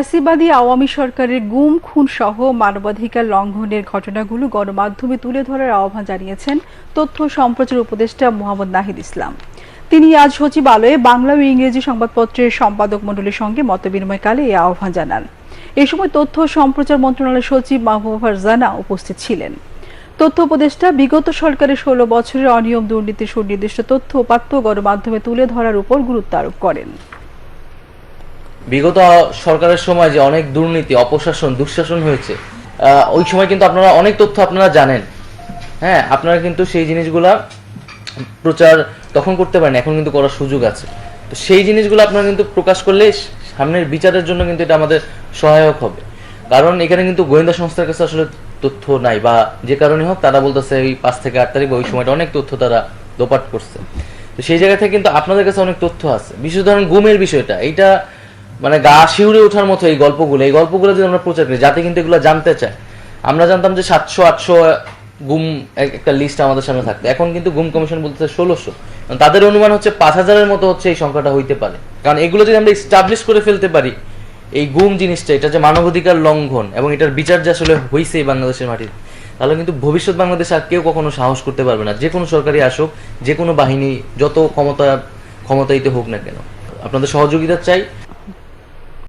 ফ্যাসিবাদী আওয়ামী সরকারের গুম, খুন সহ মানবাধিকার লঙ্ঘনের ঘটনাগুলো গণমাধ্যমে তুলে ধরার আহ্বান জানিয়েছেন তথ্য সম্প্রচার উপদেষ্টা মোহাম্মদ নাহিদ ইসলাম। তিনি আজ সচিবালয়ে বাংলা ও ইংরেজি সংবাদপত্রের সম্পাদক মণ্ডলীর সঙ্গে মতবিনিময়কালে এই আহ্বান জানান। এ সময় তথ্য সম্প্রচার মন্ত্রণালয়ের সচিব মাহবুব ফারজানা উপস্থিত ছিলেন। তথ্য উপদেষ্টা, বিগত সরকারের ষোলো বছরের অনিয়ম দুর্নীতির সুনির্দিষ্ট তথ্য উপাত্ত গণমাধ্যমে তুলে ধরার উপর গুরুত্ব আরোপ করেন। বিগত সরকারের সময় যে অনেক দুর্নীতি, অপশাসন, দুঃশাসন হয়েছে ওই সময় কিন্তু আপনারা অনেক তথ্য আপনারা জানেন। হ্যাঁ আপনারা কিন্তু সেই জিনিসগুলা প্রচার তখন করতে পারেন, এখন কিন্তু করার সুযোগ আছে। তো সেই জিনিসগুলো আপনারা কিন্তু প্রকাশ করলে সামনের বিচারের জন্য কিন্তু এটা আমাদের সহায়ক হবে। কারণ এখানে কিন্তু গোয়েন্দা সংস্থার কাছে আসলে তথ্য নাই, বা যে কারণে হোক তারা বলতেছে ওই পাঁচ থেকে আট তারিখ ওই সময়টা অনেক তথ্য তারা দোপাট করছে। তো সেই জায়গা থেকে কিন্তু আপনাদের কাছে অনেক তথ্য আছে। বিশেষ ধরেন গুমের বিষয়টা, এইটা মানে গা শিউরে ওঠার মতো এই গল্পগুলো এই গল্পগুলো যদি আমরা প্রচার করি যাতে কিন্তু এগুলো জানতে চায়। আমরা জানতাম যে সাতশো আটশো গুম এক- একটা লিস্ট আমাদের সামনে থাকতো। এখন কিন্তু গুম কমিশন বলতেছে ষোলোশো। তাদের অনুমান হচ্ছে পাঁচ হাজারের মতো হচ্ছে এই সংখ্যাটা হইতে পারে। কারণ এগুলো যদি আমরা স্টাবলিশ করে ফেলতে পারি, এই গুম জিনিসটা, এটা যে মানবাধিকার লঙ্ঘন এবং এটার বিচার যে আসলে হয়েছে এই বাংলাদেশের মাটিতে, তাহলে কিন্তু ভবিষ্যৎ বাংলাদেশে আর কেউ কখনো সাহস করতে পারবে না। যে কোনো সরকারি আসুক, যে কোনো বাহিনী, যত ক্ষমতা ক্ষমতায়িত হোক না কেন। আপনাদের সহযোগিতা চাই।